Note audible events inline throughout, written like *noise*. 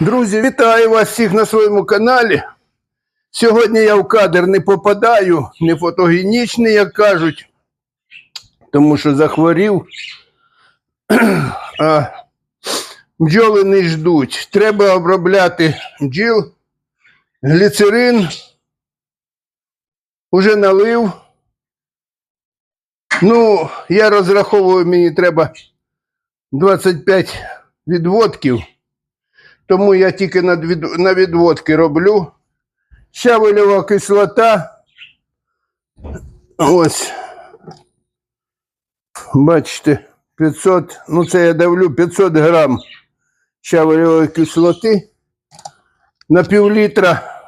Друзі, вітаю вас всіх на своєму каналі. Сьогодні я в кадр не попадаю, не фотогенічний, як кажуть, тому що захворів. *clears throat* А бджоли не ждуть. Треба обробляти бджіл, гліцерин. Уже налив. Ну, я розраховую, мені треба 25 відводків. Тому я тільки на, відводки роблю. Щавелева кислота. Ось. Бачите, 500, ну це я давлю 500 грам щавелевої кислоти. На пів літра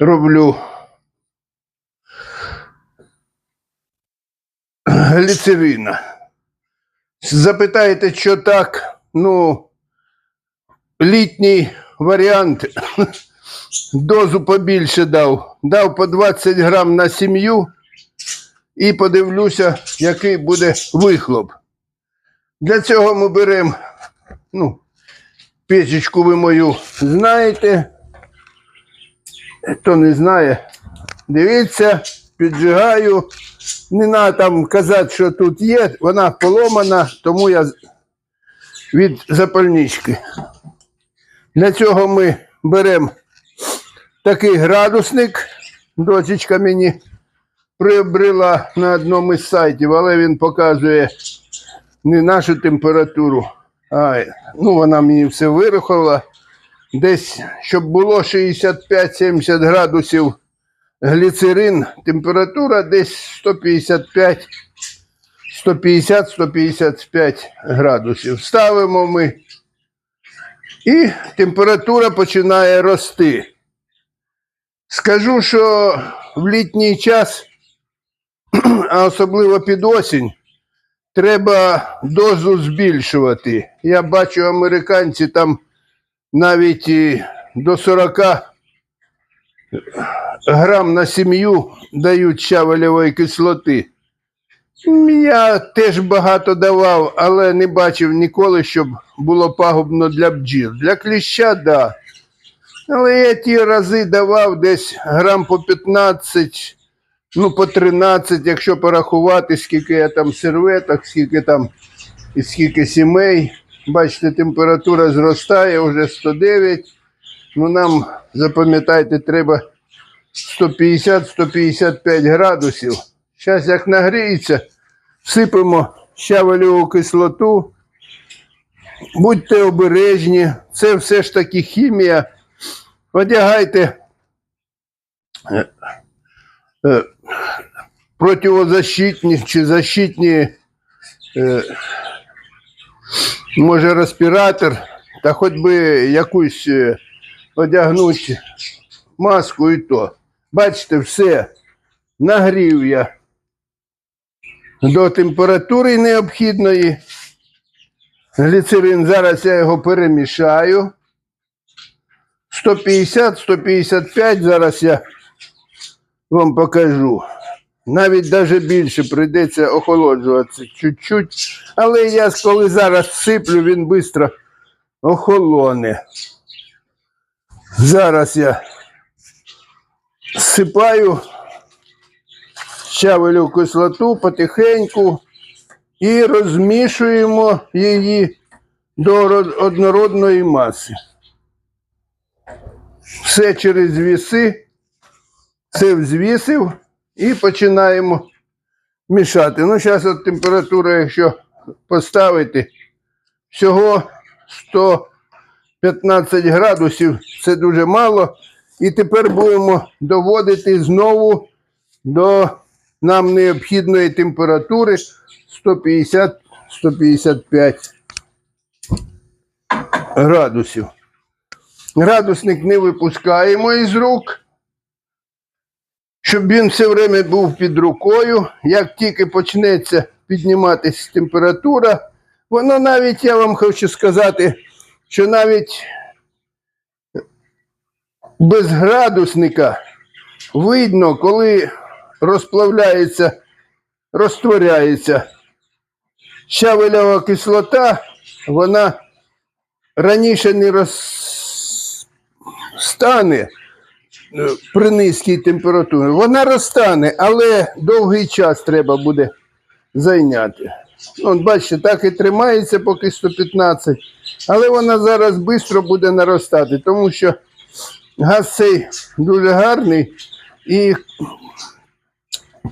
роблю гліцерина. Запитаєте, що так? Ну, літній варіант дозу побільше дав. Дав по 20 грам на сім'ю і подивлюся, який буде вихлоп. Для цього ми беремо, ну, печечку ви мою знаєте. Хто не знає, дивіться, піджигаю. Не треба там казати, що тут є, вона поломана, тому я від запальнички. Для цього ми беремо такий градусник. Дочечка мені приобрела на одному із сайтів, але він показує не нашу температуру, а ну, вона мені все вирахувала. Десь, щоб було 65-70 градусів гліцерин, температура десь 155 150-155 градусів. Ставимо ми і температура починає рости. Скажу, що в літній час, а особливо під осінь, треба дозу збільшувати. Я бачу, американці там навіть до 40 грам на сім'ю дають щавелевої кислоти. Я теж багато давав, але не бачив ніколи, щоб було пагубно для бджіл. Для кліща. Да. Але я ті рази давав десь грам по 15, ну по 13, якщо порахувати, скільки я там серветок, скільки там і скільки сімей. Бачите, температура зростає вже 109. Ну нам, запам'ятайте, треба 150-155 градусів. Зараз як нагріється, всипемо щавелеву кислоту. Будьте обережні, це все ж таки хімія. Одягайте е, е, противозащитні чи защитні, е, може, респіратор, та хоч би якусь одягнути маску і то. Бачите, все, нагрів я до температури необхідної. Гліцерин, зараз я його перемішаю. 150-155, зараз я вам покажу. Навіть даже більше прийдеться охолоджуватися чуть-чуть. Але я коли зараз всиплю, він швидко охолоне. Зараз я всипаю щавелю кислоту потихеньку і розмішуємо її до однородної маси. Все через віси, все взвісив і починаємо мішати. Ну, зараз от температура, якщо поставити, всього 115 градусів, це дуже мало. І тепер будемо доводити знову до нам необхідної температури 150-155 градусів. Градусник не випускаємо із рук, щоб він все время був під рукою. Як тільки почнеться підніматися температура, воно навіть, я вам хочу сказати, що навіть без градусника видно, коли розплавляється, розтворяється щавелева кислота, вона раніше не розстане е, при низькій температурі. Вона розтане, але довгий час треба буде зайняти. Ну, от бачите, так і тримається поки 115, але вона зараз швидко буде наростати, тому що газ цей дуже гарний і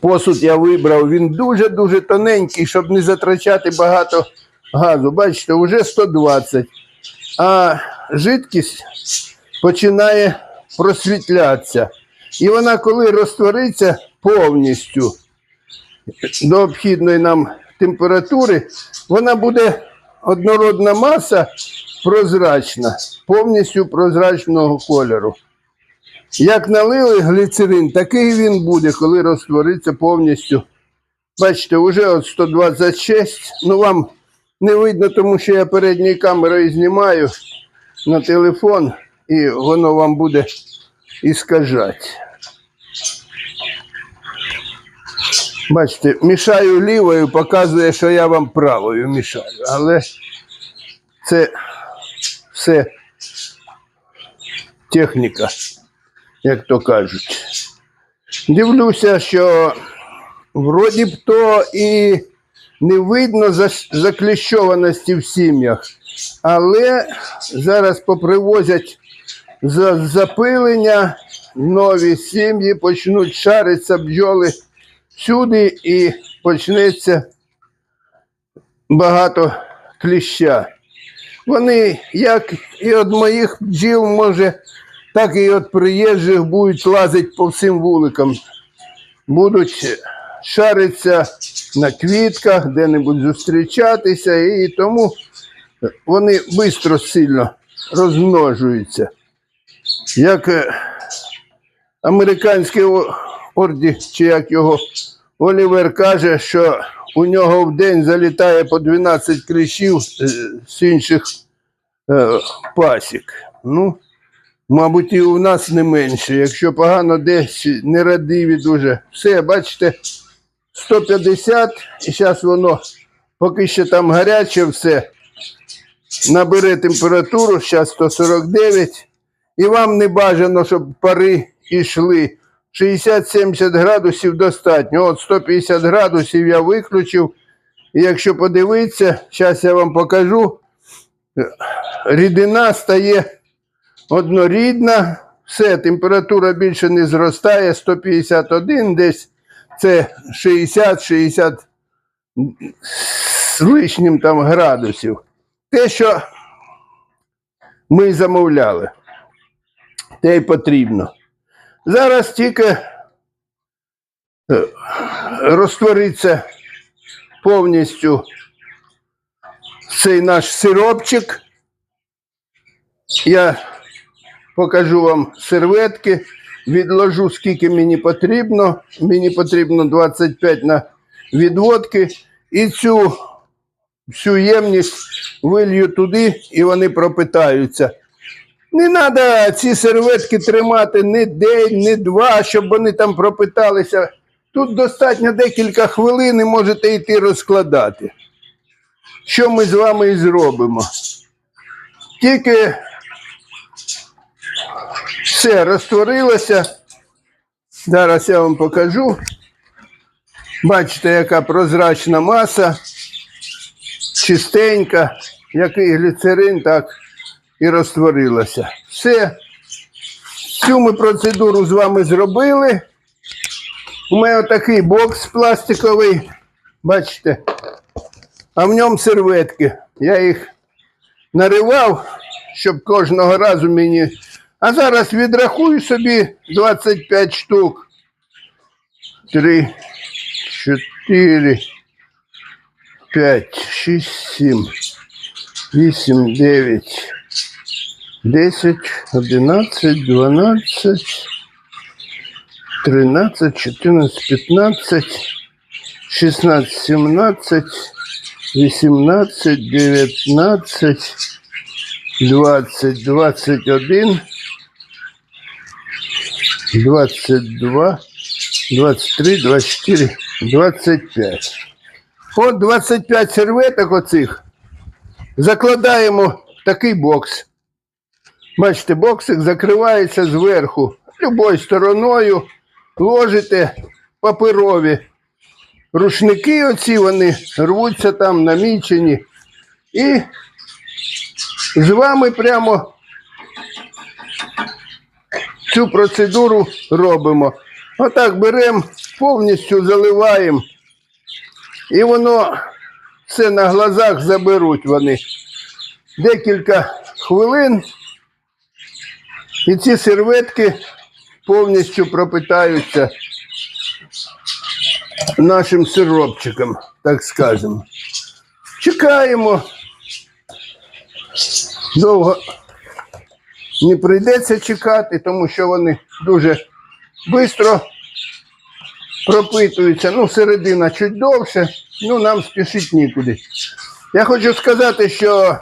посуд я вибрав, він дуже-дуже тоненький, щоб не затрачати багато газу. Бачите, вже 120. А жидкість починає просвітлятися. І вона, коли розтвориться повністю до обхідної нам температури, вона буде однородна маса прозрачна, повністю прозрачного кольору. Як налили гліцерин, такий він буде, коли розтвориться повністю. Бачите, вже от 126. Ну вам не видно, тому що я передньою камерою знімаю на телефон, і воно вам буде іскажати. Бачите, мішаю лівою, показує, що я вам правою мішаю. Але це все техніка, як то кажуть. Дивлюся, що вроді б то і не видно закліщованості в сім'ях, але зараз попривозять за запилення, нові сім'ї почнуть шаритися бджоли всюди і почнеться багато кліща. Вони, як і від моїх бджіл, може, так і від приїжджих будуть лазити по всім вуликам. Будуть шаритися на квітках, де-небудь зустрічатися, і тому вони швидко сильно розмножуються. Як е, американський орді, чи як його Олівер каже, що у нього в день залітає по 12 кліщів е, з інших е, пасік. Ну, мабуть, і у нас не менше. Якщо погано десь нерадиві дуже. Все, бачите, 150, і зараз воно поки ще там гаряче все. Набере температуру, зараз 149. І вам не бажано, щоб пари йшли. 60-70 градусів достатньо. От 150 градусів я виключив. І якщо подивитися, зараз я вам покажу, рідина стає однорідна, все, температура більше не зростає, 151 десь це 60-60 з лишнім там градусів. Те, що ми замовляли, те й потрібно. Зараз тільки е, розтвориться повністю цей наш сиропчик. Я покажу вам серветки, відложу скільки мені потрібно. Мені потрібно 25 на відводки. І цю всю ємність вилью туди, і вони пропитаються. Не треба ці серветки тримати ні день, ні два, щоб вони там пропиталися. Тут достатньо декілька хвилин і можете йти розкладати. Що ми з вами і зробимо? Тільки все розтворилося. Зараз я вам покажу. Бачите, яка прозрачна маса, чистенька, який гліцерин, так і розтворилася. Все. Цю ми процедуру з вами зробили. У мене такий бокс пластиковий, бачите, а в ньому серветки. Я їх наривав, щоб кожного разу мені. А зараз відрахую собі 25 штук. Три, чотири, п'ять, шість, сім, вісім, дев'ять. 10, 11, 12, 13, 14, 15, 16, 17, 18, 19, 20, 21, 22, 23, 24, 25. От 25 серветок оцих закладаємо такий бокс. Бачите, боксик закривається зверху. Любою стороною ложите паперові рушники оці, вони рвуться там намічені. І з вами прямо цю процедуру робимо. Отак беремо, повністю заливаємо. І воно все на глазах заберуть вони. Декілька хвилин. І ці серветки повністю пропитаються нашим сиропчиком, так скажемо. Чекаємо. Довго не прийдеться чекати, тому що вони дуже швидко пропитуються. Ну, середина чуть довше, ну нам спішить нікуди. Я хочу сказати, що.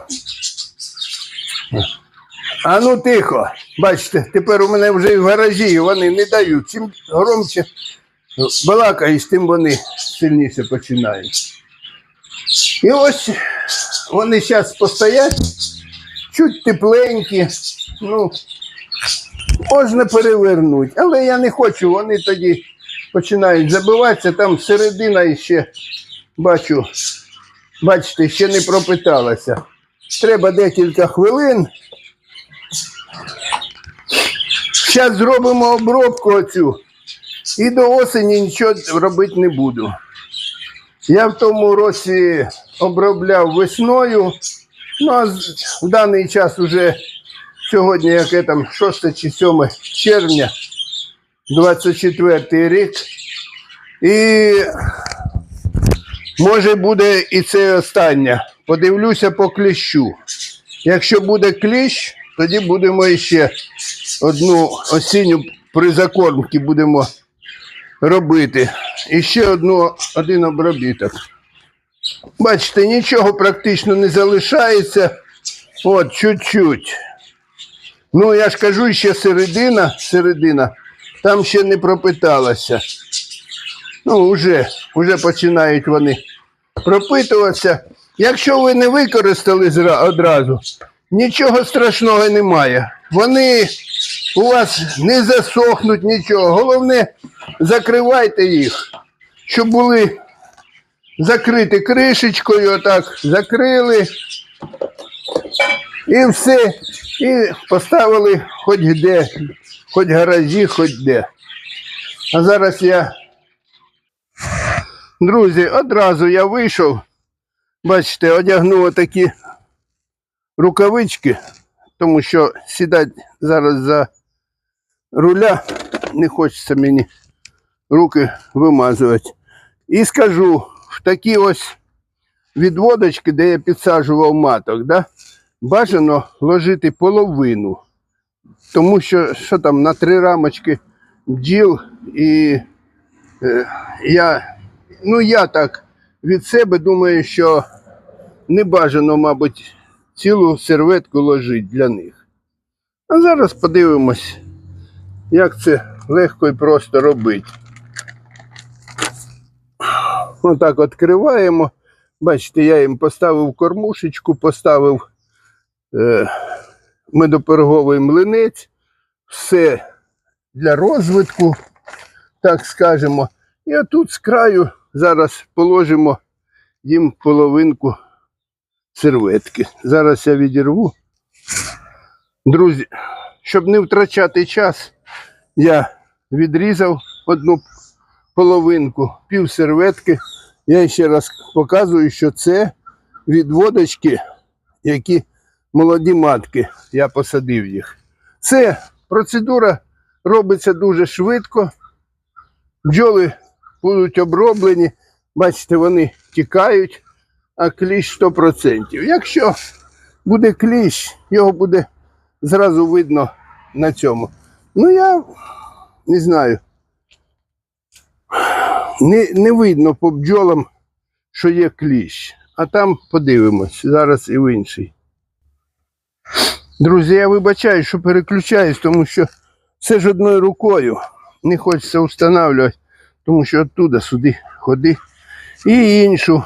А ну тихо. Бачите, тепер у мене вже в гаражі вони не дають. Чим громче балакаєш, тим вони сильніше починають. І ось вони зараз постоять, чуть тепленькі, ну, можна перевернути, але я не хочу, вони тоді починають забиватися, там середина ще, бачу, бачите, ще не пропиталася. Треба декілька хвилин. Зараз зробимо обробку оцю. І до осені нічого робити не буду. Я в тому році обробляв весною. Ну, а в даний час уже сьогодні, яке там 6 чи 7 червня, 24 рік. І може буде і це останнє. Подивлюся по кліщу. Якщо буде кліщ, тоді будемо ще одну осінню при закормці будемо робити. І ще одну, один обробіток. Бачите, нічого практично не залишається. От, чуть-чуть. Ну, я ж кажу, ще середина, середина, там ще не пропиталася. Ну, вже, вже починають вони пропитуватися. Якщо ви не використали одразу, нічого страшного немає. Вони у вас не засохнуть нічого. Головне, закривайте їх, щоб були закриті кришечкою, отак закрили. І все. І поставили хоч де, хоч гаражі, хоч де. А зараз я. Друзі, одразу я вийшов. Бачите, одягнув такі рукавички, тому що сідати зараз за руля не хочеться мені руки вимазувати. І скажу, такі ось відводочки, де я підсаджував маток, да, бажано ложити половину. Тому що що там на три рамочки бджіл і е, я, ну я так від себе думаю, що не бажано, мабуть, цілу серветку ложити для них. А зараз подивимось, як це легко і просто робити. Отак відкриваємо. Бачите, я їм поставив кормушечку, поставив е, медоперговий млинець, все для розвитку, так скажемо. І отут з краю зараз положимо їм половинку серветки. Зараз я відірву. Друзі, щоб не втрачати час, я відрізав одну половинку, пів серветки. Я ще раз показую, що це відводочки, які молоді матки, я посадив їх. Це процедура робиться дуже швидко. Бджоли будуть оброблені, бачите, вони тікають, а кліщ 100%. Якщо буде кліщ, його буде зразу видно на цьому. Ну, я не знаю. Не, не видно по бджолам, що є кліщ. А там подивимось. Зараз і в інший. Друзі, я вибачаю, що переключаюсь, тому що все ж одною рукою. Не хочеться встановлювати, тому що оттуда сюди ходи. І іншу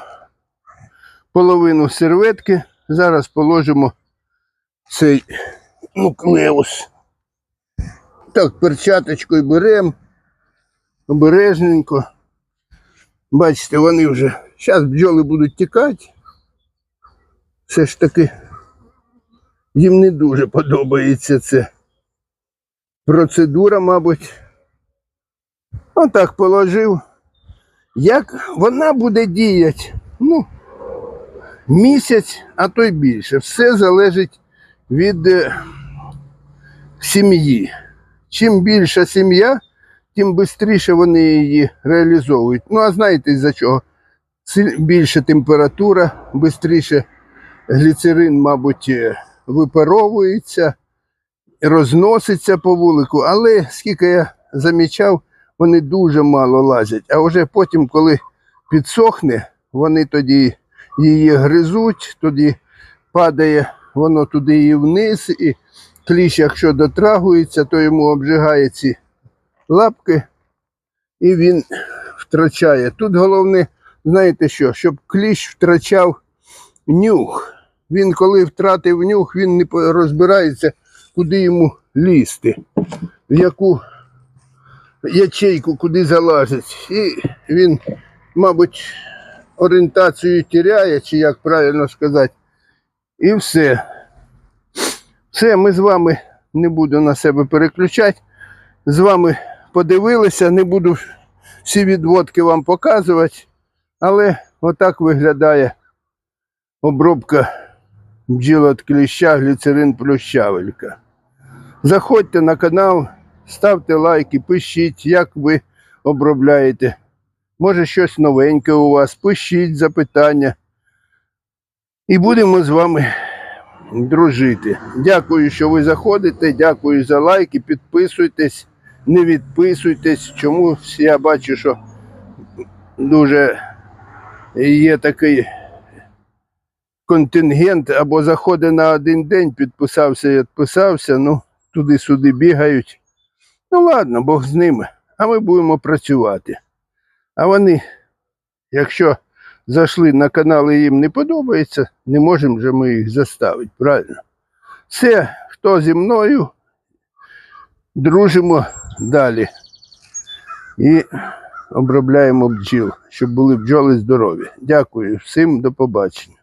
половину серветки зараз положимо цей нуклеус. Так, перчаточкою беремо обережненько. Бачите, вони вже. Зараз бджоли будуть тікати. Все ж таки їм не дуже подобається це. Процедура, мабуть. Отак положив. Як вона буде діяти? Ну, місяць, а то й більше. Все залежить від е, сім'ї. Чим більша сім'я, тим швидше вони її реалізовують. Ну, а знаєте за чого? Більша температура, швидше гліцерин, мабуть, е, випаровується, розноситься по вулику, але скільки я замічав, вони дуже мало лазять. А вже потім, коли підсохне, вони тоді її гризуть, тоді падає воно туди і вниз, і кліщ, якщо дотрагується, то йому обжигає ці лапки, і він втрачає. Тут головне, знаєте що, щоб кліщ втрачав нюх. Він, коли втратив нюх, він не розбирається, куди йому лізти, в яку ячейку, куди залазить. І він, мабуть, орієнтацію тіряє, чи як правильно сказати, і все. Все, ми з вами не буду на себе переключати. З вами подивилися, не буду всі відводки вам показувати, але отак виглядає обробка бджіл від кліща, гліцерин плюс щавелька. Заходьте на канал, ставте лайки, пишіть, як ви обробляєте. Може, щось новеньке у вас, пишіть запитання. І будемо з вами дружити. Дякую, що ви заходите. Дякую за лайки. Підписуйтесь, не відписуйтесь. Чомусь я бачу, що дуже є такий контингент або заходить на один день, підписався і відписався. Ну, туди-сюди бігають. Ну ладно, Бог з ними. А ми будемо працювати. А вони, якщо зайшли на канал і їм не подобається, не можемо вже ми їх заставити, правильно? Все, хто зі мною, дружимо далі. І обробляємо бджіл, щоб були бджоли здорові. Дякую всім, до побачення.